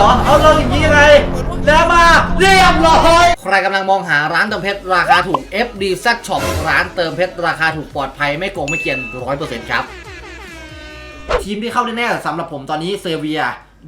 เหรอ เอาเลิกอย่างนี้ยังไงแล้วมาเรียบร้อย ใครกำลังมองหาร้านเติมเพชรราคาถูก FD Z Shop ร้านเติมเพชรราคาถูกปลอดภัยไม่โกงไม่เกียนร้อยเปอร์เซ็นต์ครับ ทีมที่เข้าแน่ๆสำหรับผมตอนนี้เซเวีย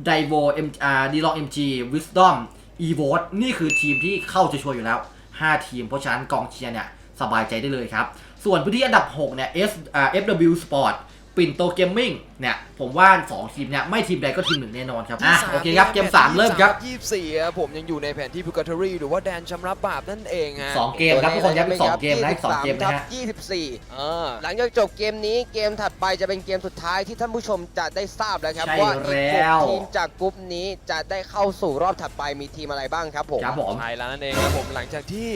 ไดโวเอ็มอาร์ดีล็อกเอ็มจีวิสตอมอีโวนี่คือทีมที่เข้าจะชัวร์อยู่แล้ว 5 ทีมเพราะฉะนั้นกองเชียร์เนี่ย สบายใจได้เลยครับ ส่วนพื้นที่อันดับ 6 เนี่ย S อ่า FW Sport ปิ่นโตเกมมิ่งเนี่ยผมว่า 2 ทีมเนี่ยไม่ทีมใดก็ทีมหนึ่งแน่นอนครับอะโอเคครับเกม 3 เริ่มครับยี่สิบสี่ครับผมยังอยู่ในแผนที่พูกาทอรี่หรือว่าแดนชำระบาปนั่นเองฮะ2เกมครับทุกคนครับอีกสองเกมนะอีกสองเกมนะฮะ24เออหลังจากจบเกมนี้เกมถัดไปจะเป็นเกมสุดท้ายที่ท่านผู้ชมจะได้ทราบแล้วครับใช่ว่าอีกหแล้กวทีมจากกลุ่มนี้จะได้เข้าสู่รอบถัดไปมีทีมอะไรบ้างครับผมครับผมใช่แล้วนั่นเองครับผมหลังจากที่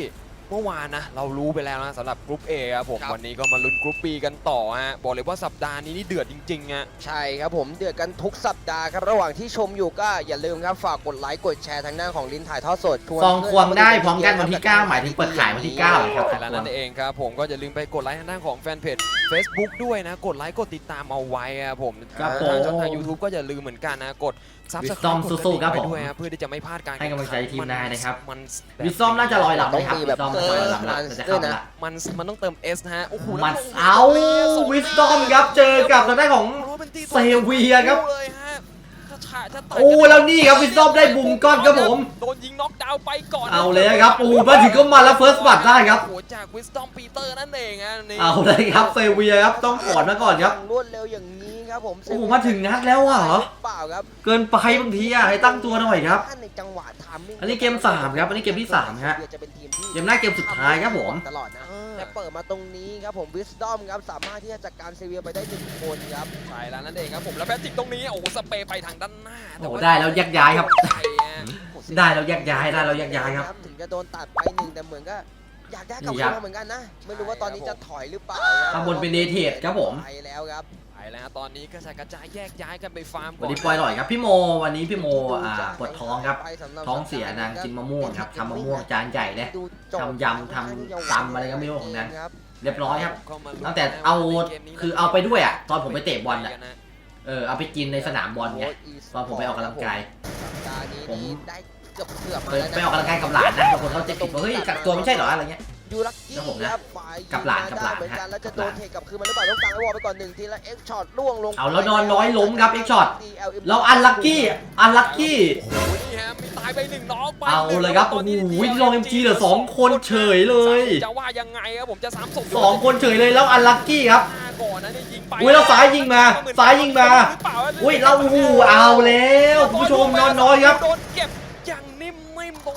เมื่อวานนะเรารู้ไปแล้วนะสำหรับกรุ๊ป A ครับผมครับ วันนี้ก็มาลุ้นกรุ๊ป B กันต่อฮะบอกเลยว่าสัปดาห์นี้นี่เดือดจริงๆฮะ ใช่ครับผมเดือดกันทุกสัปดาห์ครับ ระหว่างที่ชมอยู่ก็อย่าลืมครับ ฝากกดไลค์กดแชร์ทางหน้าของลินถ่ายทอดสดชวนซองควงได้พร้อมกันเพื่วันที่ 9 หมายถึงเปิดขายวันที่ 9เหรอครับใช่แล้วนั่นเองครับผมก็อย่าลืมไปกดไลค์ทางด้านของแฟนเพจ Facebook ด้วยนะ กดไลค์กดติดตามเอาไว้ครับผมครับผม ทางช่องทาง YouTube ก็อย่าลืมเหมือนกันนะ กด Subscribe Wisdom กดกระสู้ดิ่งๆครับไว้ผม ด้วยนะเพื่อที่จะไม่พลาดการให้กำลังใจทีมนายนะครับ มันวิซอมน่าจะลอยหลับต้เลอยงครับมีวิแบบซอมเอน่าจะลอยอหลับแล้วจะเข้ามาละมันมันต้องเติม S นะฮะโอ้โหมันแล้วเอาวิสตอมครับเจอกับทางด้านของเซเวียครับ เลยฮะถ้าฉะถ้าต่ยโอ้แล้วนี่ครับวิสตอมได้บุมก้อนครับผม โดนยิงน็อกดาวน์ไปก่อนเอาเลยครับโอ้มาถึงก็มาแล้วเฟิร์สบัตได้ครับ โอ้โหจากวิสตอมปีเตอร์นั่นเองฮะนี่ เอาเลยครับเซเวียครับต้องถอนมาก่อนครับ รวดเร็วอย่างนี้ ครับผมโอ้โหมาถึงนัดแล้วเหรอเปล่าครับเกินไปบางทีอะให้ตั้งตัวหน่อยครับถ้าในจังหวะทามมิ่งอันนี้เกมสามครับอันนี้เกมที่สามฮะจะเป็นทีมที่เกมหน้าเกมสุดท้ายครับผมตลอดนะแต่เปิดมาตรงนี้ครับผมวิสตอมครับสามารถที่จะจัดการเซเวียไปได้หนึ่งคนครับใช่แล้วนั่นเองครับผมแล้วแพทริกตรงนี้โอ้โหสเปรย์ไปทางด้านหน้าโอ้โหได้แล้วแยกย้ายครับใช่ฮะได้แล้วแยกย้ายได้แล้วแยกย้ายครับถึงจะโดนตัดไปหนึ่งแต่เหมือนก็อยากได้กลับนี่ครัคืนบมาเหมือนกันนะ ไม่รู้ว่าตอนนี้จะถอยหรือเปล่าครัข้างบนเป็นเดเทดครับผมไปแล้วครับไป แล้วฮะตอนนี้กระจายกระจายแยกย้ายกันไปฟาร์มก่วัอนนนี้ปล่อยหน่อยครับพี่โมวันนี้พี่โมอ่าปวดท้องครับ ท้องเสียนางกินมะม่วงครับทำมะม่วงจานใหญ่เลยดูโจททำยำทำตำอะไรก็ไม่รู้ของนั้นครับเรียบร้อยครับก็มาลุ้นตั้งแต่เอาในกมนี้คือเอาไปด้วยอะ ตอนผมไปเตะบอลอะกันนะเออเอาไปกินในสนามบอลไงตอนผมไปออกกำลังกายสัปดาห์นี้ผมนี่ได้เกือบเกือบมาไปแล้วนะไปออกกำลังกายกับหลานนะบางคนเขาจะคิดว่าเฮ้ยกักตัวไม่ใช่เหรออะไรเงี้ย ยูรักกี้ครับผมนะครับฝ่ายกับหลานยิงกับหลานได้เหมือนกันฮะแล้วจะกับโดหลานนเทกลับคืนมาหรือเปล่าต้องกลางไอ้วอลไปก่อนหนึ่งทีแล้วเอ็กช็อตล่วงลงเอาแล้วนอนน้อยล้มครับ X shot เราอันลัคกี้อันลัคกี้โอ้โหนี่ฮะมีตายไปหนึ่งน้องไปเอาหนึ่งเลยครับตนนี้โอ้โหที่ลอง MG เหลือสองคนเฉยเลยจะว่ายังไงครับผมจะสามศพสองคนเฉยเลยแล้วอันลัคกี้ครับหน้าก่อนนะนี่ยิงไปอุ้ยแล้วซ้ายยิงมาซ้ายยิงมาหรือเปล่าอุ้ยเราโอ้โหเอาแล้วคุณผู้ชมนอนน้อยครับโดนเก็บอย่างนิ่มๆตรง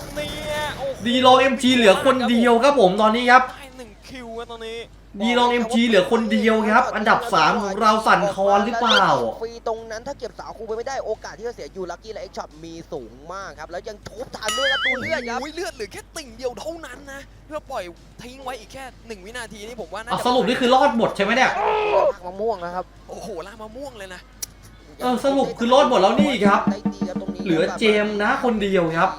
นี้โอ้โหดีลอง MG เหลือคนเดียวครับผมตอนนี้ครับได้หนึ่งคิวอะตอนนี้ดีลอง MG เหลือคนเดียวครับ อันดับ3ของเราสั่นคลอนหรือเปล่า ฟรีตรงนั้นถ้าเก็บสาวคูไปไม่ได้โอกาสที่จะเสียยูรักกี้และเอ็กช็อตมีสูงมากครับ แล้วยังทุบทันด้วยแล้วตูเลือดครับ โอ้ยเลือดเหลือแค่ติ่งเดียวเท่านั้นนะเพื่อปล่อยทิ้งไว้อีกแค่หนึ่งวินาทีนี่ผมว่าน่าเอาจะสรุปนี่คือรอดหมดใช่ไหมเนี่ยมะม่วงนะครับโอ้โหล่ากมะม่วงเลยนะ เออสรุปคือรอดหมดแล้วนี่ครับ ได้ดีครับตรงนี้เหลือเจมส์นะคนเดียวครับ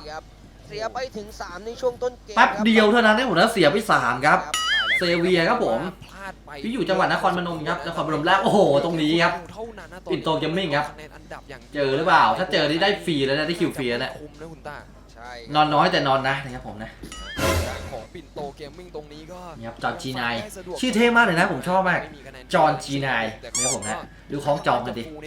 เสียไปถึง 3 ในช่วงต้นเกมแป๊บเดียวเท่านั้นได้ผมนะเสียไป3ครับครับ เซเวียครับผมพลาดไปที่อยู่จังหวัดนครพนมครับนครพนมแล้วโอ้โห ตรงนี้ครับเท่านั้นนะปิ่นโตเกมมิ่งครับะแนนอันดับอย่างเจอหรือเปล่า ถ้าเจอนี่ได้ฟรีแล้วนะได้คิวฟรีแล้วเนี่ยคุมนะคุณตาใช่นอนน้อยแต่นอนนะนะครับผมนะทางของปิ่นโตเกมมิ่งตรงนี้ก็นี่ครับจอห์น G9 ชื่อเท่มากเลยนะผมชอบมากไคะแนนจอห์น G9 นะครับผมนะดูของจองกันดิฟู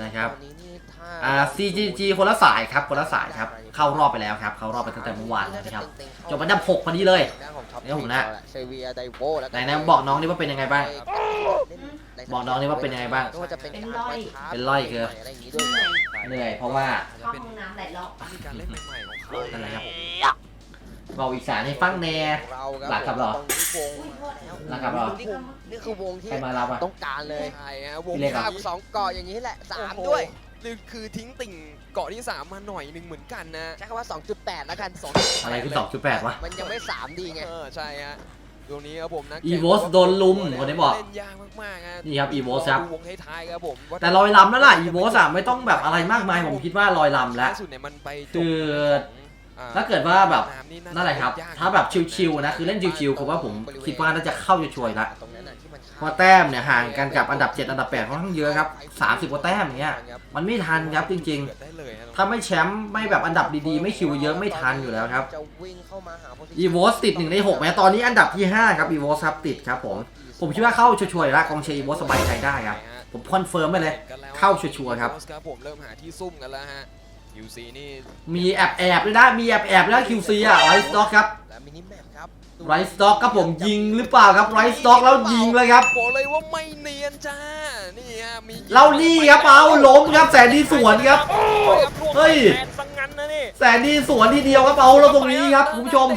นิดนึงนะนะครับตอนนี้นี่ถ้าอ่า CGG คนละสายครับคนละสายครับ เข้ารอบไปแล้วครับ เข้ารอบไปตั้งแต่เมื่อวานแล้วนะครับจบอันดับ6พอดีเลยด้านของท็อปเดี๋ยวผมนะเซเวียไดโวแล้วไหนนะบอกน้องนี่ว่าเป็นยังไงบ้าง บอกน้องนี่ว่าเป็นยังไงบ้างไม่ว่าจะเป็นเป็นการร้อยปะทะเป็นร้อยคืออะไรอย่างนี้ด้วยนะเหนื่อยเพราะว่าเข้าห้องน้ำหลายรอบมีการเล่นใหม่ๆของเขานั่นแหละครับ บอกอีสานให้ฟังแน่ เราครับหลักครับเหรอตรงนี้วงหลักครับเหรอ นี่คือนี่คือวงที่ใครมารับอะ ต้องการเลยใช่ฮะวงพี่เล็กข้าอะมสองเกาะอย่างนี้แหละสามโอ้โหด้วยนี่คือทิ้งติ่งเกาะที่3มาหน่อยหนึ่งเหมือนกันนะใช้คำว่า 2.8 แล้วกันสองอะไรคือ2.8วะ มันยังไม่ 3 ดีไง เออใช่ฮะตรงนี้ครับผมนะ Evos โดนลุมคนนี้บอก เล่นยากมากๆฮะนี่ครับ Evos ครับ ดูวงท้ายๆครับผมว่าแต่ลอยลำแล้วล่ะอีโวสอะไม่ต้องแบบอะไรมากมายผมคิดว่าลอยลำแล้ว ล่าสุดเนี่ยมันไปจบคือ ของ ถ้าเกิดว่าแบบำนั่นแหละครับยกถ้าแบบชิวๆนะคือเล่นชิวๆผมว่าผมคิดว่าน่าจะเข้าจะช่วยละตรงนั้นน่ะที่มันเพราะแต้มเนี่ยห่างกันกับอันดับ 7 อันดับ8ค่อนข้างเยอะครับ30กว่าแต้มอย่างเงี้ยมันไม่ทันครับจริงเกิดได้เลยฮะๆถ้าไม่แชมป์ไม่แบบอันดับดีๆ ไม่คิวเยอะไม่ทันอยู่แล้วครับจะวิ่งเข้ามาหา position อีโวสติด1ใน6แม้ตอนนี้อันดับที่5ครับอีโวสครับติดครับผมผมคิดว่าเข้าชัวร์ๆอยู่แล้วกองเชียร์อีโวสสบายใจได้ครับผมคอนเฟิร์มไปเลยเข้าชัวร์ๆครับครับผมเริ่มหาที่ซุ่มกันแล้วฮะ UC นี่มีแอบแอบๆด้วยนะ มีแอบแอบๆด้วยนะ QC อะไรสต็อกครับและมินิแมปครับไรสต็อกครับผมยิงหรือเปล่าครับไรสต็อกแล้วยิงเลยครับบอกเลยว่าไม่เนียนจ้านี่ฮะมีเรานี่ครับเอาล้มครับแสนดีสวนครับเฮ้ยแทนสังงันนะนี่แสนดีสวนทีเดียวครับเอาแล้วตรงนี้ครับคุณผู้ชม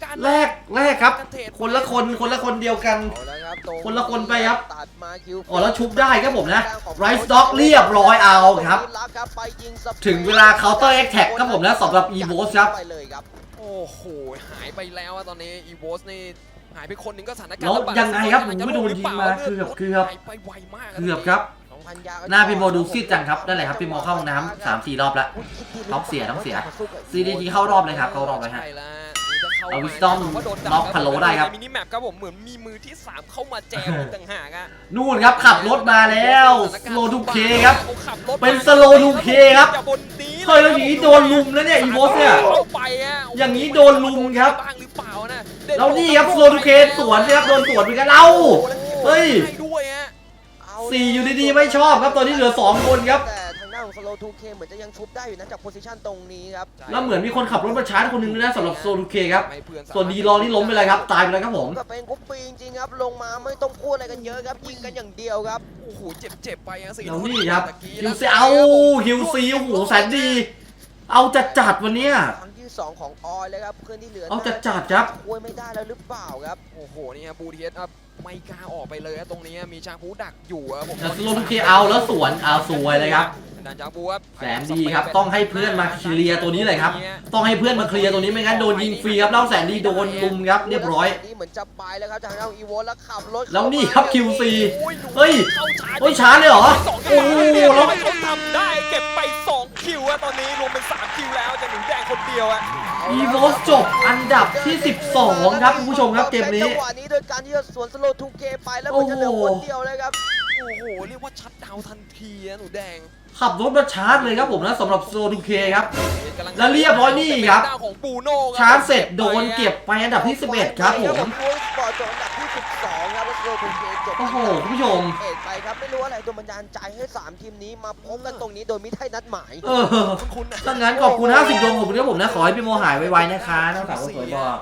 แต่ผมก็ร่วงเหมือนกันนะแรกแรกครับ คนละคนคนละคนเดียวกันเอาแล้วครับตรงคนละคนไปครับตัดมาคิวอ๋อแล้วชุบได้ครับผมนะ Right Stock เรียบร้อยเอาครับไปยิงสปรย์ถึงเวลา Counter Attack ครับผมนะสำหรับ EVOS ครับไปเลยครับโอ้โหหายไปแล้วอะตอนนี้อีโวสนี่หายไปคนหนึ่งก็สถานการณ์แล้วระบาดยังไงครับกำลัผมไม่โดนยิงมาเกือบเกือบหายไปไวมากเกือบครับน้องพันยาก็หน้าพี่โมดูซีดจังครับนั่นแหละครับพี่โมเข้าห้องน้ำสามสี่รอบแล้วท้องเสียท้องเสีย CDG เข้ารอบเลยครับเข้ารอบเลยฮะใช่แล้วนี่จะ เข้าเอามา Wisdom ว่าโดนดัน็อกพะโล้ได้ครับมินิแมปครับผมเหมือนมีมือที่ 3 เข้ามาแจมอีกต่างหากอะนู่นครับขับรถมาแล้วสโลทูเคครับขาขับรถมาเป็น Slow 2K ครับอย่าบนนี้เฮ้ยแล้วอย่างนี้โดนลุมแล้วเนี่ยอีโวสเนี่ยเข้าไปอะอย่างนี้โดนลุมครับบ้างหรือเปล่านะแล้วนี่ครับ Slow 2K สวนนะครับโดนสวนเหมือนกันเอ้าเฮ้ยได้ด้วยฮะสี่อยู่ดีๆไม่ชอบครับตอนนี้เหลือสองคนครับ แต่ทางด้านของ Slow 2K เหมือนจะยังชุบได้อยู่นะจากโพซิชันตรงนี้ครับแล้วเหมือนมีคนขับรถมาชาร์จคนหนึงด้วยนะสำหรับโซลูเคครับให้เพื่อสามารถส่วนดีรอนี่ล้มไปเลยครับ ตายไปเลยครับผม ก็เป็นกุ๊ปปีจริงๆครับ ลงมาไม่ต้องพูดอะไรกันเยอะครับยิงกันอย่างเดียวครับ โอ้โหเจ็บเจ็บๆไปอะสิแล้วนี่ครับตะกี้ฮิวซีเอาฮิวซีโอ้โหแสนดี เอาจัดจัดๆวันเนี้ย ครั้งที่สองของออยเลยครับเพื่อนที่เหลือเอาจัดจัดๆครับ ช่วยไม่ได้แล้วหรือเปล่าครับ โอ้โห นี่ฮะบูทีเอสครับ ไม่กล้าออกไปเลยอะตรงนี้มีชางพูดักอยู่อะผมแต่สโลทูเคเอาแล้วสวนเอาสวยเลยครับดันจางพูครับแสนดีครับต้องให้เพื่อนมาเคลียร์ตัวนี้เลยครับ ต้องให้เพื่อนมาเคลียร์ตัวนี้ไม่งั้นโดนยิงฟรีครับเล่าแสนดีโดนลุมครับเรียบร้อยนี่เหมือนจะไปแล้วครับทางด้านอีโวแล้วขับรถแล้วนี่ครับ QC เฮ้เฮ้ยยโอ้ยช้าเลยเหรอโอ้โหโอ้โหแล้แล้ววเขาทำได้เก็บไป2คิวอะ ตอนนี้รวมเป็น3คิวแล้วจากหนูแดงคนเดียวอะอีโวสจบอันดับที่ 12 ครับคุณผู้ชมครับเกมนี้จังหวะนี้โดยการที่จะสวนสโลทูเคไปแล้วมันจะเหลือคนเดียวเลยครับโอ้โหเรียกว่าชัดดาวน์ทันทีอะหนูแดง ขับรถมาชาร์จเลยครับผมนะสำหรับโซลูเคครับกำงแล้วเรียบร้อยนี่ครับเป็นหน้าของปูโน่คบชาร์จเสร็จโดนเก็บไปอันดับที่ 11 ครับผมโค้ชสปอร์ตจบอันดับที่12ครับแล้วสโลทูเคจบโอ้โหคุณผู้ชมเอ็ดไปครับไม่รู้อะไรโดนบันดาลใจให้ 3 ทีมนี้มาพบกันตรงนี้โดยไม่ได้นัดหมายเออคุณๆนะถ้างั้นขอบคุณ50ดวงขอบคุณครับผมนะขอให้พี่โมหายไวๆนะคะน้องสาวคนสวยบอกที่รอด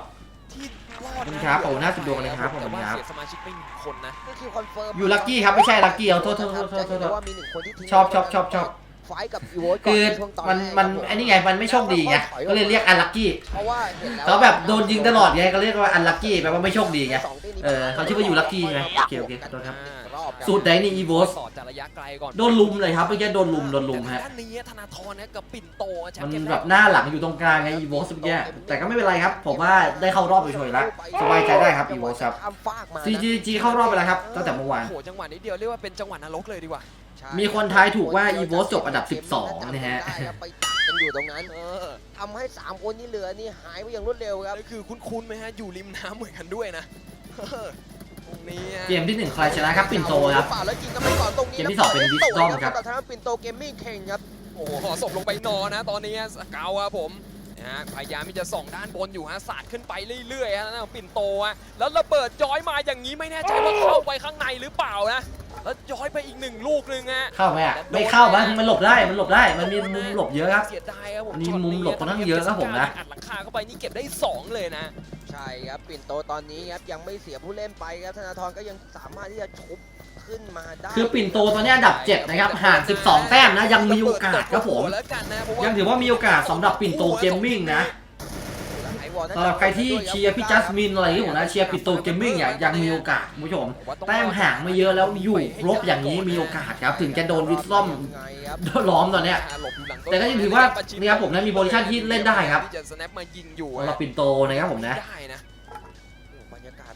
ขอบคุณครับขอบคุณ50ดวงเลยครับขอบคุณแต่ว่าครับเสียสมาชิกไปหนึ่งคนนะนี่คือคอนเฟิร์มอยู่ลัคกี้ครับไม่ใช่ลัคกี้เอาโทษโทษโทษโทษโทษจะเห็นได้ว่ามีหนึ่งคนที่ทิ้งชอบชอบชอบชอบไฟท์กับอีโวก่อนคือในช่วงตอนมันแรกมันครับผอันนี้ไงมันไม่โชคดีไงก็เลยเรียกอันลัคกี้เพราะว่าเห็นแล้วเขาแบบโดนยิงตลอดไงก็เรียกว่าอันลัคกี้แปลว่าไม่โชคดีไงสองทีนี้เออเขาชื่อว่าอยู่ Lucky ใช่ไหมโอเคโอเคขอโทษครับรอบครับ สูตรไหนนี่อีโวสสอดจากระยะไกลก่อนโดนลุมเลยครับเมื่อกี้โดนลุมโดนลุมฮะ ด้านนี้ธนาธรนะกับปิ่นโตแชมันป์เกมแบบหน้าหลังอยู่ตรงกลางไงอีโวสเมื่อกี้แต่ก็ไม่เป็นไรครับ ผมว่าได้เข้ารอบไปช่วยแล้วสบายใจได้ครับอีโวสครับข้ามฟากมานะ CGG เข้ารอบไปแล้วครับตั้งแต่เมื่อวาน โอ้โหจังหวะนี้เดียวเรียกว่าเป็นจังหวะนรกเลยดีกว่าใช่มีคนทายถูกว่า EVOS จบอันดับ 12 นะฮะได้ครับไปตัดกันอยู่ตรงนั้นเออทำให้ 3 คนที่เหลือนี่หายไปอย่างรวดเร็วครับ แล้วคือคุ้นๆไหมฮะอยู่ริมน้ำเหมือนกันด้วยนะเออตรงนี้อะ เกมที่หนึ่งใครชนะครับปิ่นโตครับเปล่าแล้วยิงกันไปก่อนตรงนี้เกมที่สองเป็น Wisdom ครับสำหรับทางด้านปิ่นโตเกมมิ่งเข่งครับโอ้โหห่อศพลงไปนอนนะ ตอนนี้สเกาครับผมนะฮะพยายามที่จะส่องด้านบนอยู่ฮะสาดขึ้นไปเรื่อยๆฮะนะปิ่นโตฮะแล้วระเบิดย้อยมาอย่างนี้ไม่แน่ใจว่าเข้าไปข้างในหรือเปล่านะแล้วย้อยไปอีกหนึ่งลูกหนึงฮะเข้าไหมอะไม่เข้ามั้งมันหลบได้มันหลบได้มันมีมุมหลบเยอะครับเสียดายครับผมมีมุมหลบค่อนข้างเยอะครับผมนะอัดหลังคาเข้าไปนี่เก็บได้สองเลยนะใช่ครับปิ่นโตตอนนี้ครับยังไม่เสียผู้เล่นไปครับธนาธรก็ยังสามารถที่จะชุบขึ้นมาได้คือปิ่นโตตอนนี้อันดับ 7 นะครับห่าง 12 แต้มนะยังมีโอกาสครับผมแล้วกันนะเพราะว่ายังถือว่ามีโอกาสสำหรับปิ่นโตเกมมิ่งนะ สำหรับใครที่เชียร์พี่จัสมินอะไรที่ผมนะเชียร์ปิ่นโตเกมมิ่งอย่างยังมีโอกาสคุณผู้ชมแต้มห่างไม่เยอะแล้วอยู่ครบอย่างนี้มีโอกาสครับถึงจะโดนวิสซอมยังไงครับล้อมตอนเนี้ยหลบอยู่หลังแต่ก็ยังถือว่าเนี่ยครับผมนะมีโพซิชั่นที่เล่นได้ครับที่จะสแนปมายิงอยู่สำหรับปิ่นโตนะครับผมนะ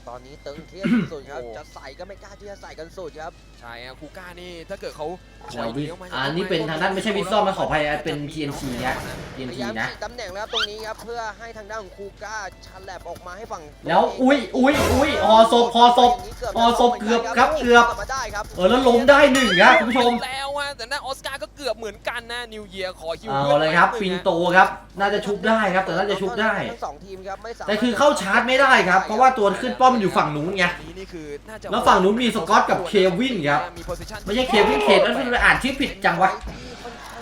ตอนนี้ตึงเครียดสุดๆครับโอ้จะใส่ก็ไม่กล้าที่จะใส่กันสุดครับ ใช่อะคูก้านี่ถ้าเกิดเขาถเดี๋อยยววิเลี้ยวมาอันนี้เป็นทางด้านไม่ใช่วิซอมนะขออภัยเป็น TNT นะพ TNT ยายามนะฉีกตำแหน่งแล้วครับตรงนี้ครับเพื่อให้ทางด้านของคูก้าชันแลบออกมาให้ฝั่งแล้วอุ้ยอุ้ยอุ้ยฮอศพฮอศพฮอศพเกือบครับเกือบมาได้ครับเออแล้วล้มได้หนึ่งครับคุณผู้ชมแล้วอะแต่หน้าออสการ์ก็เกือบเหมือนกันนะนิวเยียขอฮิวเอาเลยครับปินโตครับ น่าจะชุบได้ครับแต่น่าจะชุบได้ทั้งสองทีมครับไม่สามารถแต่คือเข้าชาร์จไม่ได้ครับ เพราะว่าตัวขึ้นป้อมมันอยู่ฝั่งนู้นไงนี่นี่คือน่าจะแล้วฝั่งนู้นมีสกอตกับเควินครับ มี position ไม่ใช่เควินเคทนั่นเป็นไปอ่านชื่อผิดจังวะ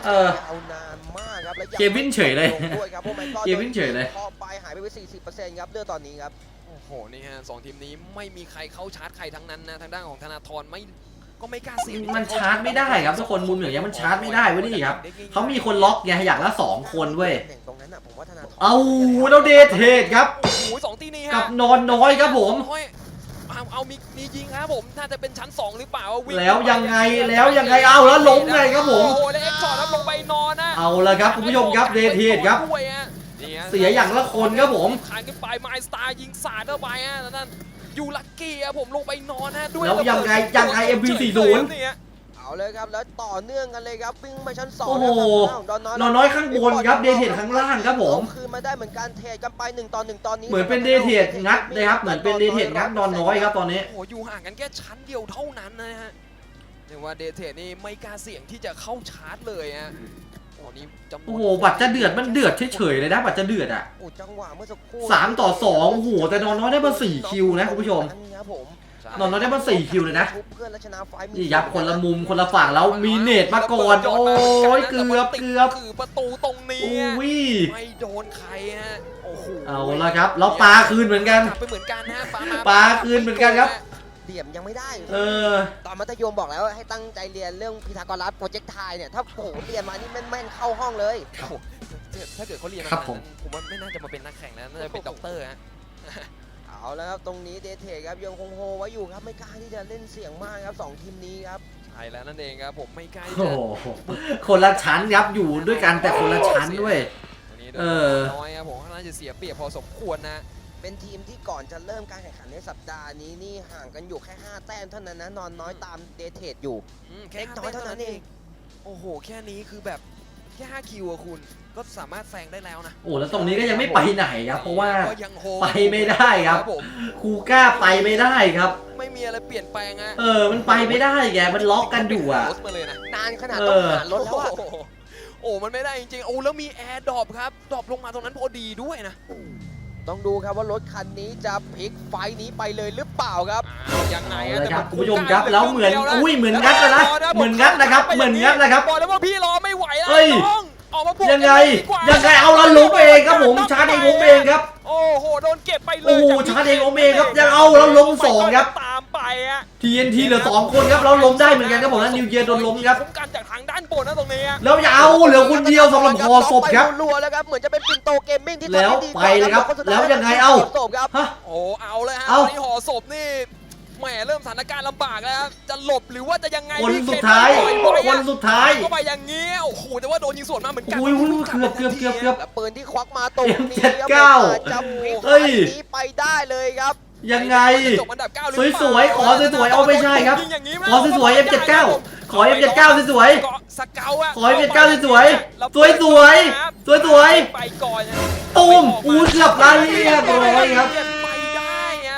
เออ ยาวนานมากครับและยังเควินเฉยเลยไม่ด้วยครับ Oh my god เควินเฉยเลย พอไปหายไปไป40%ครับเลือดตอนนี้ครับ โอ้โห นี่ฮะสองทีมนี้ไม่มีใครเข้าชาร์จใครทั้งนั้นนะ ทางด้านของธนาธรไม่ ก็ไม่กล้าเสี่ยงที่จะมันชาร์จไม่ได้ครับทุกคนมุมอย่างเงี้ยมันชาร์จไม่ได้เว้ยนี่ครับเขามีคนล็อกไงอย่างละสองคนเว้ยตำแหน่งตรงนั้นน่ะผมว่าธนาธรเอาแล้วเดทเทดครับโอ้โหสองตีนี้ฮะกับนอนน้อยครับผมน้อยเอาเอามีมียิงครับผมน่าจะเป็นชั้น 2 หรือเปล่าวิ่แล้วยังไงแล้วยังไงเอาแล้วล้มไงครับผมโอ้โหแล้วเอ็กซ์ช็อตครับลงไปนอนนะเอาละครับคุณผู้ชมครับเดทเทดครับด้วยฮะนี่ฮะเสียอย่างละคนครับผมขานขึ้นไปไมสตาร์ยิงสาดเข้าไปฮะแล้วนั่น ยูลักกี้ครับผมลงไปนอนฮะด้วยแล้วยังไงยังไง MV40 นี่ฮะเอาเลยครับแล้วต่อเนื่องกันเลยครับวิ่งมาชั้นสองโอ้โหแล้วครับทางด้านของดอนน้อยนอนน้อยข้างบนครับเดทเทดข้างล่างครับผมเอาคืนมาได้เหมือนการเทรดกันไปหนึ่งต่อหนึ่งตอนนี้เหมือนเป็นเดทเทดงัดเลยครับเหมือนเป็นเดทเทดงัดนอนน้อยครับตอนนี้โอ้โหอยู่ห่างกันแค่ชั้นเดียวเท่านั้นนะฮะเรียกว่าเดทเทนี่ไม่กล้าเสี่ยงที่จะเข้าชาร์จเลยฮะ โอ้โหนี่จำนวนโอ้โหบัตรจะเดือดมันเดือดเฉยๆเลยนะบัตรจะเดือดอะ โอ้จังหวะเมื่อสักครู่สามต่อสองโอ้โหแต่นอนน้อยได้มาสี่คิวนะคุณผู้ชม ครับผมใช่นอนน้อยได้มาสี่คิวเลยนะ ชุบเพื่อนและชนะไฟท์มี นี่ยับคนละมุมคนละฝั่งแล้วมีเนตมาก่อน โอ้ยเกือบเกือบคือประตูตรงนี้โอ้ยไม่โดนใครฮะโอ้โหเอาละครับแล้วปลาคืนเหมือนกัน กลับไปเหมือนกันฮะปลามาปลาคืนเหมือนกันครับ เหลี่ยมยังไม่ได้เออ ตอนมัธยมบอกแล้วให้ตั้งใจเรียนเรื่องพีทาโกรัสโปรเจกต์ไทเนี่ยถ้าโหเรียนมานี่แม่นๆเข้าห้องเลยโอ้โหถ้าเกิดเขาเรียนครับขนาดผมนั้นผมว่าไม่น่าจะมาเป็นนักแข่งแล้วน่าจะเป็นด็อกเตอร์ฮะเอาแล้วครับตรงนี้เดทเทครับยังคงโฮไว้อยู่ครับไม่กล้าที่จะเล่นเสียงมากครับสองทีมนี้ครับใช่แล้วนั่นเองครับผมไม่กล้าที่โอ้จะ โหคนละชั้นครับอยู่ด้วยกันแต่คนละชั้นด้วยตรงนี้เอเดิอนน้อยครับผมน่าจะเสียเปรียบพอสมควรนะ เป็นทีมที่ก่อนจะเริ่มการแข่งขันในสัปดาห์นี้นี่ห่างกันอยู่แค่ 5 แต้มเท่านั้นนะนอนน้อยตามเดทเทอยู่อืมเล็กน้อยเท่านั้นเองโอ้โห แค่นี้คือแบบแค่5คิวอะคุณก็สามารถแซงได้แล้วนะโอ้แล้วตรงนี้ก็ยังไม่ไปไหนครับเพราะว่าก็ยังโฮไปไม่ได้ครับผมคูก้าไปไม่ได้ครับ ไม่มีอะไรเปลี่ยนแปลงฮะเออมันไปไม่ได้แกมันล็อกกันอยู่อะ โพสต์มาเลยนะ นานขนาดเอต้องอหารถแล้วอะ โอ้โหโอ้ มันไม่ได้จริงๆ โอ้ แล้วมีแอร์ดรอปครับ ดรอปลงมาตรงนั้นพอดีด้วยนะ ต้องดูครับว่ารถคันนี้จะพลิกไฟท์นี้ไปเลยหรือเปล่าครับอ้าวยังไงเอาอะเลยครับแต่คุณผู้ชมครับแล้วเหมือนดียวะอุ้ยเหมือนงัดเลยนะแล้วเหมือนงัดนะครับเหมือนงัดนะครับบอกแล้วว่าพี่รอไม่ไหวแล้วเอ้ยน้องออกมาบวกยังไงกันดีกว่ายังไงเอาแล้วล้มเองครับผมชาร์จเองล้มเองครับโอ้โหโดนเก็บไปเลยโอ้โหจกชาร์จเองล้มเองครับยังเอาแล้วล้มสองครับตาม ไปอะ TNT เหลือสองคนครับแล้วล้มได้เหมือนกันครับผมแล้วนิวเยียโดนล้มครับ คุ้มกันจากทางด้านบนนะตรงนี้อะแล้วอย่าเอาเหลือคนเดียวสำหรับคอศพครับไปรัวๆแล้วครับเหมือนจะเป็นปินโตเกมมิ่งที่แล้วทำได้ดีกไปเลยครับสุดท้แล้วยังไงเอ้า ศพครับฮะ โอ้เอาเลยฮะเอ้าตอนนี้ห่อศพนี่แหมเริ่มสถานการณ์ลำบากแล้วครับจะหลบหรือว่าจะยังไงคนพี่สุดเท้ายปล่อไปคอะนสุดท้าย เข้าไปอย่างนี้โอ้โหแต่ว่าโดนยิงสวนมาเหมือนกันอุ้ยอุ้ยอุ้ยเกือบเกือบเกือบเกือบ และปืนที่ควักมาตรงนี้ M79 ครับผมอาจจะพลิกเอ้ยนี้ไปได้เลยครับ ยังไง จะจบอันดับเก้าหรือเปล่าสวยๆขอสวยๆเอาไม่ใช่ครับ ยิงอย่างนี้ขอสวยๆ F79 ขอ F79 สวยเกาะสเกลอะขอ F79 สวยๆสวยๆสวยๆ ไปก่อนนะๆตูมอู้เกือบละเรียบร้อยครับไปได้ฮะ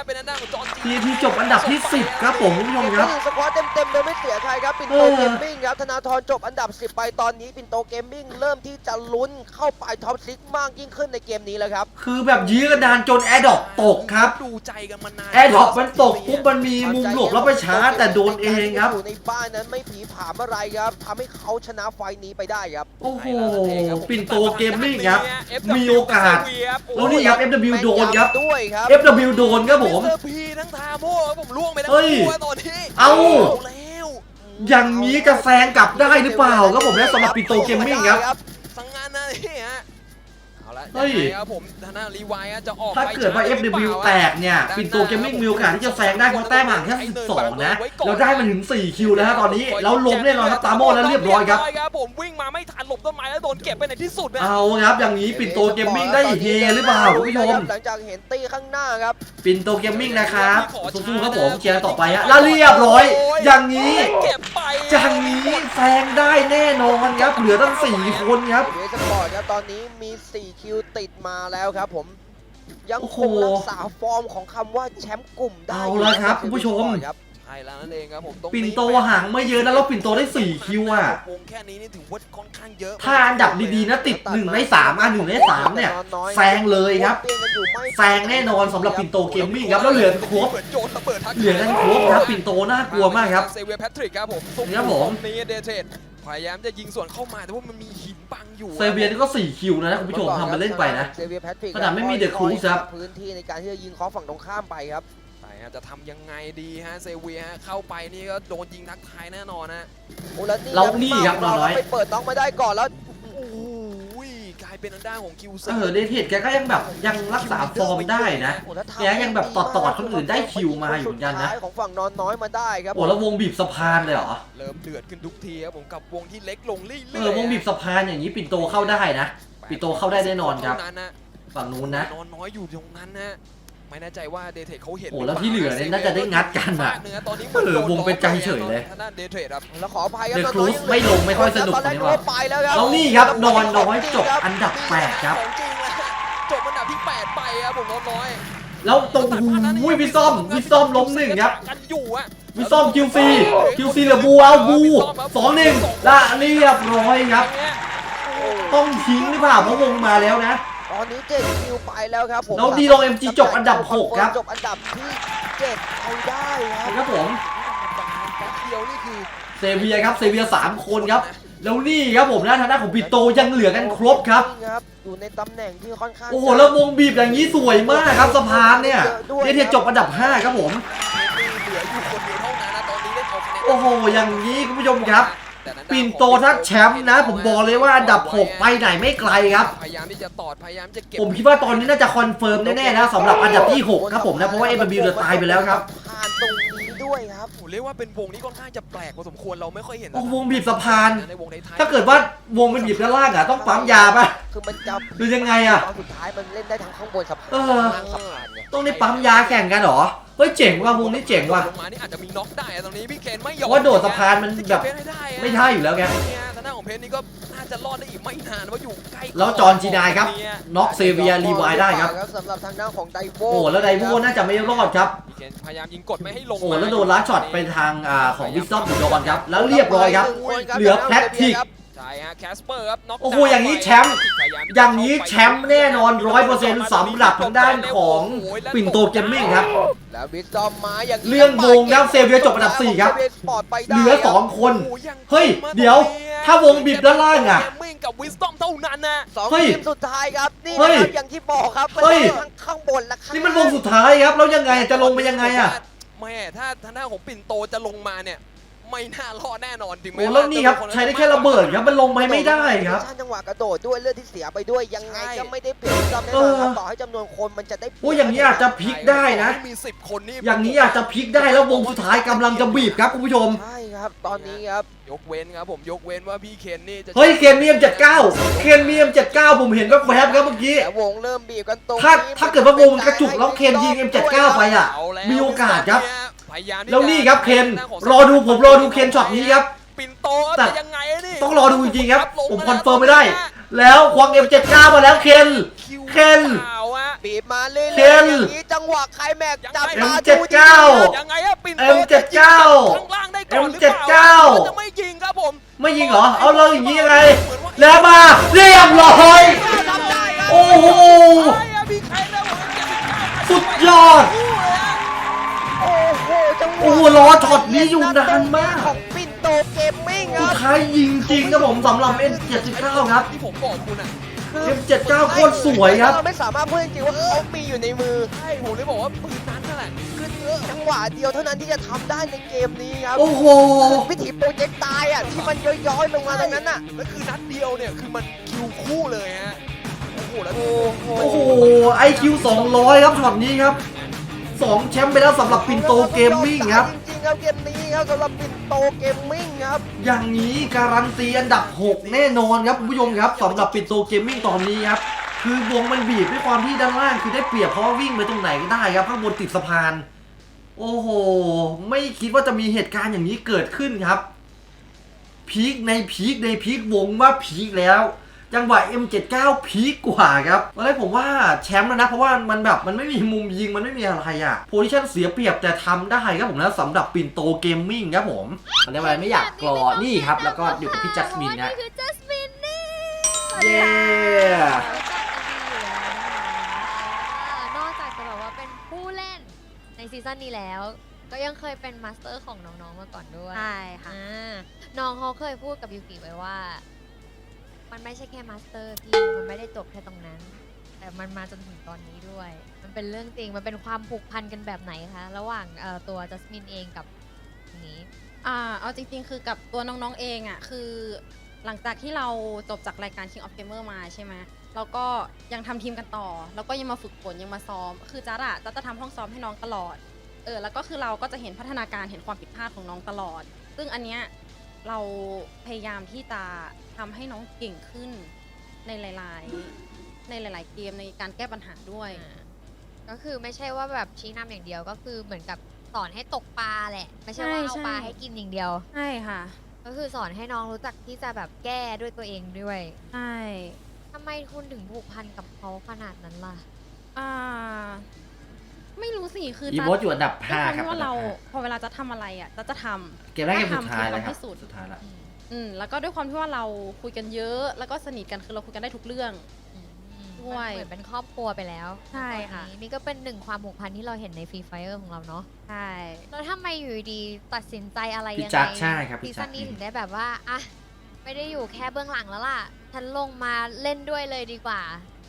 เป็นอันดับของจอร์นทีที่จบอันดับที่ 10 ครับผมคุณผู้ชมครับสควอตเต็มๆโดยไม่เสียใครครับปินโตเออเกมมิ่งครับธนาธรจบอันดับ 10 ไปตอนนี้ปินโตเกมมิ่งเริ่มที่จะลุ้นเข้าไปท็อปซิกมากยิ่งขึ้นในเกมนี้แล้วครับ คือแบบยื้อกระดานจนแอร์ดรอปตกครับดูใจกันมานานแอร์ดรอปมันตกปุ๊บมันมีมุมหลบแล้วไปชาร์จแต่โดนเองครับอยู่ในบ้านนั้นไม่ผีผามอะไรครับทำให้เขาชนะไฟล์นี้ไปได้ครับโอ้โหปิ่นโตเกมมิ่งครับมีโอกาสแล้วนี่ครับ FW โดนครับด้วยครับ FW โดนครับผมเซอร์พีทั้งทาโม่ครับผมล่วงไปทั้งเฮ้ยตัวตอนนี้เอ้าแล้วอย่างนี้จะแซงกลับได้หรือเปล่าครับผมนะสำหรับปิ่นโตเกมมิ่งครับสังงานนะนี่ฮะเอาละเฮ้ยยังไงครับผมทางด้านรีไวท์อะจะออกถ้าไปเกิดว่าช้หรือ FW เปล่าแตอะกเนี่ย ปินโตเกมมิ่งมีโอกาสที่จะแซงได้เพราะแต้มห่างแค่12 นะ เราได้มาถึง 4 คิวแล้วฮะตอนนี้ แล้วล้มแน่นอนครับตามโมแล้วเรียบร้อยครับ ผมวิ่งมาไม่ทันหลบต้นไม้แล้วโดนเก็บไปในที่สุดนะ เอาครับ อย่างนี้ปินโตเกมมิ่งได้เฮหรือเปล่าคุณผู้ชมหลังจากเห็นตีข้างหน้าครับ ปินโตเกมมิ่งนะครับสู้ๆครับผมเชียร์ต่อไปฮะแล้วเรียบร้อย อย่างนี้ เก็บไปอย่างนี้แซงได้แน่นอนครับเหลือตั้ง 4 คนครับ เวสปอร์ตครับตอนนี้มี 4 คิวติดมาแล้วครับผม ยังโอ้คโหงรักษาฟอร์มของคำว่าแชมป์กลุ่มได้เอาละครับคุณผู้ชม ครับใช่แล้วนั่นเองครับผมตรงปินโตห่างไม่เยอะนะแล้วปินโตได้ 4 คิวอะวงแค่นี้นี่ถือว่าค่อนข้างเยอะ ถ้าอันดับดีๆนะติด1ใน3อะ1ใน3เนี่ยแซงเลยครับเปลี่ยนกันอยู่ไม่แซงแน่นอนสำหรับปินโตเกมมิ่งครับแล้วเหลือครบเหมือนโยนระเบิดทักเหลือกันครบครับปินโตน่ากลัวมากครับเซเวียร์แพทริกครับผมครับผมตรงนี้เดเทรด พยายามจะยิงสวนเข้ามาแต่ว่ามันมีหินบังอยู่เซเวียนี่ก็ 4 คิวนะคุณผู้ชมทำมาเล่นไปนะ เซเวียร์แพทริกขนาดไม่มี The Cruz ครับ พื้นที่ในการที่จะยิงเคอฝั่งตรงข้ามไปครับใช่ฮะจะทำยังไงดีฮะเซเวียฮะเข้าไปนี่ก็โดนยิงนักทายแน่นอนนะโอ้แล้วนี่แล้วนี่ครับเราน้อย ไปเปิดน้องมาได้ก่อนแล้วโอ้ยกลาย เป็นอันด้านของคิวเซเออเดทเทดแกก็ยังแบบยังรักษาฟอร์มได้นะโอ้แล้วทำแกยังแบบตอดๆคนอื่นได้คิวมาอยู่เหมือนกันนะสุดท้ายของฝั่งนอนน้อยมาได้ครับโอ้แล้ววงบีบสะพานเลยเหรอเริ่มเดือดขึ้นทุกทีครับผมกับวงที่เล็กลงเรื่อยๆเออวงบีบสะพานอย่างนี้ปิ่นโตเข้าได้นะปิ่นโตเข้าได้แน่นอนครับเท่านั้นนะฝั่งนู้นนะนอนน้อยอยู่ตรงนั้นนะ ไม่แน่ใจว่าเดเทรดเขาเห็นโอ้แล้วที่เหลือเนี่ยน่าจะได้งัดกันอะเนื้อตอนนี้เออวงเป็นใจเฉยเลยทางด้านเดเทรดครับแล้วขออภัยครับ The ตอน Cruz นี้ไม่ลงไม่ค่อยสนุกตอนแรกนี่หว่าว่าไปแล้วครับแล้วนี่ครับนอนน้อยจบอันดับ8ครับของจริงแล้วจบอันดับที่8ไปครับผมนอนน้อยแล้วตรงหูยพี่ส้มพี่ส้มล้มหนึ่งครับกันอยู่อะพี่ส้มคิวซีคิวซีเหลือบูเอาบูสองหนึ่งและเรียบร้อยครับ ต้องทิ้งหรือเปล่าเพราะวงมาแล้วนะต อนนี้เจ็ดคิวไปแล้วครับผมแล้วดีลง MG จบอันดับหกครับจบอันดับที่เจ็ดเอาได้ครับครับผมแป๊บเดียวนี่คือเซเวียครับเซเวียสามคนครับแล้วนี่ครับผมนะทางด้านของปิโตยังเหลือกันครบครับครับอยู่ในตำแหน่งที่ค่อนข้างโอ้โหแล้ววงบีบอย่างนี้สวยมากครับสะพานเนี่ยเดทเทจบอันดับ 5 ครับผมเหลืออยู่คนเดียวเท่านั้นนะตอนนี้ได้เอาคะแนนโอ้โหอย่างนี้คุณผู้ชมครับแต่นั้น ปิ่นโตถ้าแชมป์นะ ผมบอกเลยว่าอันดับ6ไปไหนไม่ไกลครับ พยายามที่จะตอดพยายามจะเก็บผมคิดว่าตอนนี้น่าจะคอนเฟิร์มแน่ๆนะสำหรับอันดับที่6ครับผมนะเพราะว่าเอ็มบีเดือตายไปแล้วครับผ่านตรงนี้ด้วยครับผมเรียกว่าเป็นวงที่ค่อนข้างจะแปลกพอสมควรเราไม่ค่อยเห็นโอ้วงบีบสะพาน ในวงท้ายๆถ้าเกิดว่าวงเป็นบีบด้านล่างอะต้องปั๊มยาป่ะ คือมันจะหรือยังไงอะตอนสุดท้ายมันเล่นได้ทั้งข้างบนสะพานเออ ข้างล่างสะพานเนี่ยต้องได้ปั๊มยาแข่งกันเหรอ เฮ้ยเจ๋งว่ะวงนี้เจ๋งว่ะลงมานี่อาจจะมีน็อกได้อะตรงนี้พี่เคนไม่ยอมเพราะว่าโดดสะพานมันแบบจะเก็เพชรให้ได้อะไม่ท่าอยู่แล้วไงเนี่ยทางด้านของเพชรนี่ก็น่าจะรอดได้อีกไม่นานเพราะอยู่ใกล้แล้วจอห์นจีนายครับน็อกเซเวียรีไวายได้ครับสำหรับทางด้านของไดโวโอ้แล้วไดโวน่าจะไม่รอดครับพี่เคนพยายามยิงกดไม่ให้ลงโอ้แล้วโดนลัดช็อตไปทางอ่าของวิสซอมอุดรครับแล้วเรียบร้อยครับ เหลือแพทริกใช่ ฮะแคสเปอร์ครับน็อกโอ้โหอย่างนี้แชมป์อย่างนี้แชมป์แน่นอน100%สำหรับทางด้านของปิ่นโตเกมมิ่งครับแล้ววิสตอมมาอย่างนี้เรื่องวงครับเซเวียจบอันดับสี่ครับเซเวียสปอร์ตไปได้เหลือครับ2คนโอ้ยังเฮ้ย เดี๋ยวถ้าวงบีบด้านล่างอะเกมมิ่งกับวิสตอมเท่านั้นนะสองเฮ้ยทีมสุดท้ายครับนี่เฮ้นะยครับอย่างที่บอกครับมันเฮ้ยทั้งข้างบนและข้างนี่มันวงสุดท้ายครับแล้วยังไงจะลงไปยังไงอะแม่ถ้าทางด้านของปิ่นโตจะลงมาเนี่ย ไม่น่ารอดแน่นอนถึงโอ้แล้วนี่ครับใช้ได้แค่ระเบิดครับมันลงไปไม่ได้ครับชั่นจังหวะกระโดดด้วยเลือดที่เสียไปด้วยยังไงก็ไม่ได้เปรียบจำแน่เอนอนอครับต่อให้จำนวนคนมันจะได้เปรีบโอ้อย่างนี้อาจจะพลิกได้นะมี10คนนี่อย่างนี้อาจจะพลิกได้แล้ววงสุดท้ายกำลังจะบีบครับคุณผู้ชมใช่ครับตอนนี้ครับยกเว้นครับผมยกเว้นว่าพี่เคนนี่จะเฮ้ยเคนมีเอ็มเจ็ดเก้าเคนมีเอ็มเจ็ดเก้าผมเห็นว่าแวบครับเมื่อกี้แต่วงเริ่มบีบกันตรงถ้านี้ถ้าเกิดว่าวงกระจุกแล้วเคนยิง M79 ไปอะเาแล้วมีโอกาสครับ พยายามที่แล้วนี่ครับเคนจะรอดูผมรอดูเคนช็อตนี้ครับปิ่นโตแต่แต่ยังไงนี่ต้องรอดูจริงๆครับลงผมคมาอนเฟิร์มไม่ได้ แล้วควง M79 มาแล้วเคนคิวเคนเปล่าอะบีบมาเรื่อยๆเคนอย่างนี้จังหวะไคลแม็กซ์จับตา M79 ดูจริงๆยังไงอะปิ่นโต M79 จะยิงข้างล่างได้ก่อนหรือเปล่า M79 จะไม่ยิงครับผมไม่ยิงเหรอเอาเราอย่างนี้ยังไงเหมือนว่าแล้วมาเรียบร้อยทำได้ครับโอ้โหไอ้อะพี่เคนแล้วผมเจ็ดสิบเก้าสุดยอด โอ้โหรอช็อตนี้อยู่นานมากของปิ่นโตเกมมิ่งคสุดรับท้ายยิงจริงครับผมสำหรับ M79 ครับ ที่ผมบอกคุณอะ M79 โคตรสวยครับ เราไม่สามารถพูดจริงๆว่าเขามีอยู่ในมือ ใช่ผมเลยบอกว่าปืนนั้นนั่นแหละคือจังหวะเดียวเท่านั้นที่จะทำได้ในเกมนี้ครับโอ้โหวิธีโปรเจกต์ตายอะที่มันย้อยๆลงมาตรงนั้นอะ แล้วคือนัดเดียวเนี่ยคือมันคิวคู่เลยฮะ โอ้โหโอ้โหแล้วโอ้โห โอ้โห IQ 200 ครับช็อตนี้ครับ 2 แชมป์ไปแล้วสำหรับปินโตเกมมิ่งครับ จริงๆครับเกมนี้ครับสำหรับปินโตเกมมิ่งครับอย่างนี้การันตีอันดับ 6 แน่นอนครับคุณผู้ชมครับสำหรับปินโตเกมมิ่งตอนนี้ครับคือวงมันบีบด้วยความที่ด้านล่างคือได้เปรียบเพราะว่าวิ่งไปตรงไหนก็ได้ครับข้างบนติดสะพาน โอ้โห ไม่คิดว่าจะมีเหตุการณ์อย่างนี้เกิดขึ้นครับ พีคในพีคในพีควงว่าพีคแล้ว จังหวะ M79 พีคกว่าครับตอนแรกผมว่าแชมป์แล้วนะ เพราะว่ามันแบบมันไม่มีมุมยิงมันไม่มีอะไรอะโพซิชั่นเสียเปรียบแต่ทำได้ครับผมนะสำหรับปินโตเกมมิ่งครับผมอันนี้อะไรไม่อยากกรอนี่ครับ แล้วก็อยู่กับพี่จัสมินนะนี่คือจัสมินนี่เย้นอกจากจะแบบว่าเป็นผู้เล่นในซีซั่นนี้แล้ว ก็ยังเคยเป็นมาสเตอร์ของน้องๆมาก่อนด้วยใช่ค่ะอ่าน้องเขาเคยพูดกับยูกิไว้ว่า มันไม่ใช่แค่มาสเตอร์พี่มันไม่ได้จบแค่ตรงนั้น แต่มันมาจนถึงตอนนี้ด้วย มันเป็นเรื่องจริง มันเป็นความผูกพันกันแบบไหนคะ ระหว่างเอ่อตัวจัสมินเองกับนี้อ่าเอาจริงๆ คือกับตัวน้องๆเองอะคือหลังจากที่เราจบจากรายการ King of Gamer มาใช่ไหมเราก็ยังทำทีมกันต่อ แล้วก็ยังมาฝึกฝนยังมาซ้อม คือจ้าอะจ้าจะทำห้องซ้อมให้น้องตลอดเออแล้วก็คือเราก็จะเห็นพัฒนาการเห็นความผิดพลาดของน้องตลอด ซึ่งอันเนี้ย เราพยายามที่จะทำให้น้องเก่งขึ้นในหลาย ๆ ในหลาย ๆ เกมในการแก้ปัญหาด้วยอ่าก็คือไม่ใช่ว่าแบบชี้นำอย่างเดียวก็คือเหมือนกับสอนให้ตกปลาแหละ ไม่ใช่ว่าใช่เอาใช่ปลาให้กินอย่างเดียว ใช่ค่ะก็คือสอนให้น้องรู้จักที่จะแบบแก้ด้วยตัวเองด้วยใช่ ทำไมคุณถึงผูกพันกับเขาขนาดนั้นล่ะ อ่า ไม่รู้สิคืออีจะโวตอยู่อันดับด้วยความ5ครับที่อัว่านดัเราบห้าพอเวลาจะทำอะไรอะจะจะทำเกมแรกเกมสุดท้ายแล้วครับทำให้สุดสุดท้ายแล้วอืมแล้วก็ด้วยความที่ว่าเราคุยกันเยอะ แล้วก็สนิทกันคือเราคุยกันได้ทุกเรื่อง ด้วยมันเหมือนเป็นครอบครัวไปแล้วใช่ค่ะ ตอนนี้นี่ก็เป็นหนึ่งความผูกพันที่เราเห็นในฟรีไฟเออร์ของเราเนาะใช่ แล้วทำไมอยู่ดีๆตัดสินใจอะไรพี่ยังจัไงดใช่ครับพี่ซีจัซั่ดนนี้นี่ถึงได้แบบว่าอะไม่ได้อยู่แค่เบื้องหลังแล้วล่ะ ฉันลงมาเล่นด้วยเลยดีกว่า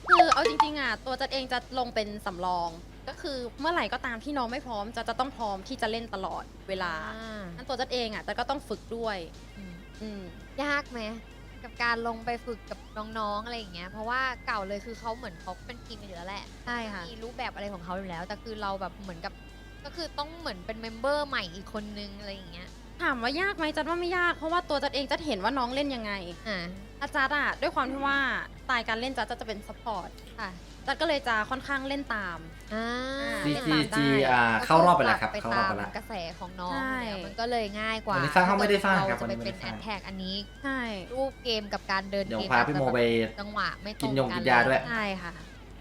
คือเอาจริงๆอะตัวจัดเองจะลงเป็นสำรอง ก็คือเมื่อไหร่ก็ตามที่น้องไม่พร้อมจะจะต้องพร้อมที่จะเล่นตลอดเวลาอ่าอันตัวจัดเองอะจะก็ต้องฝึกด้วยอืมอืมยากไหมกับการลงไปฝึกกับน้องๆอะไรอย่างเงี้ย เพราะว่าเก่าเลยคือเขาเหมือนเขาเป็นทีมกันอยู่แล้วแหละใช่ค่ะมีรูปแบบอะไรของเขาอยู่แล้ว แต่คือเราแบบเหมือนกับ ก็คือต้องเหมือนเป็นเมมเบอร์ใหม่อีกคนนึงอะไรอย่างเงี้ย ถามว่ายากไหมจัดว่าไม่ยากเพราะว่าตัวจัดเองจัดเห็นว่าน้องเล่นยังไง อ่าอาจารย์อะด้วยความที่ว่าสไตล์การเล่นจัดจะเป็นซัพพอร์ตค่ะจัดก็เลยจะค่อนข้างเล่นตาม อ่าดีจีเล่นจีตามได้ จีอ่าเข้ารอบไปแล้วครับไปเข้ารอบตามไปแล้ว กระแสของน้องใช่แล้วมันก็เลยง่ายกว่าวันนี้สร้างเขาไม่ได้สร้างครับเจะไปวันนี้ไม่เป็นได้สแอร้าง ดแท็กอันนี้ ใช่รูปเกมกับการเดินเดี๋ยวเกมพาพี่โมไป จังหวะไม่ตรงกินยงกักินยาด้วย ใช่ค่ะ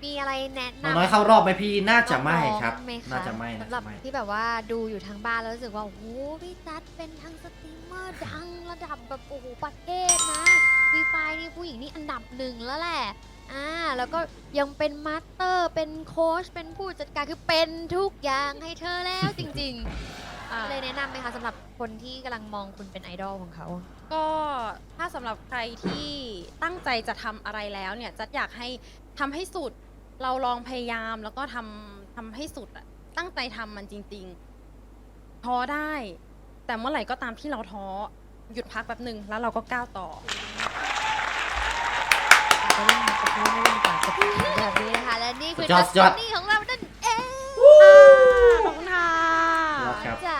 มีอะไรแนะน้องนำน้อยเข้ารอบไหมพี่น่าจะไม่น้องๆครับไหมคะน่าจะไม่น่าสำหรัจะบไม่ ที่แบบว่าดูอยู่ทางบ้านแล้วรู้สึกว่าโอ้โหพี่จัดเป็นทั้งสตรีมเมอร์ดังระดับแบบโอ้โหประเทศนะฟีไฟนี่ผู้หญิงนี่อันดับหนึ่งแล้วแหละอ่าแล้วก็ยังเป็นมาสเตอร์เป็นโค้ชเป็นผู้จัดการคือเป็นทุกอย่างให้เธอแล้วจริงๆอ่าเลยแนะนำไหมคะสำหรับคนที่กำลังมองคุณเป็นไอดอลของเขา ก็ถ้าสำหรับใครที่ตั้งใจจะทำอะไรแล้วเนี่ยจัดอยากให้ทำให้สุด เราลองพยายามแล้วก็ทำทำให้สุดตั้งใจทำมันจริง ๆ ท้อได้ แต่เมื่อไหร่ก็ตามที่เราท้อหยุดพักแป๊บหนึ่งแล้วเราก็ก้าวต่อแบบนี้ค่ะและนี่คือสุดยอด นี่ของเรานั่นเองขอบคุณค่ะจ้า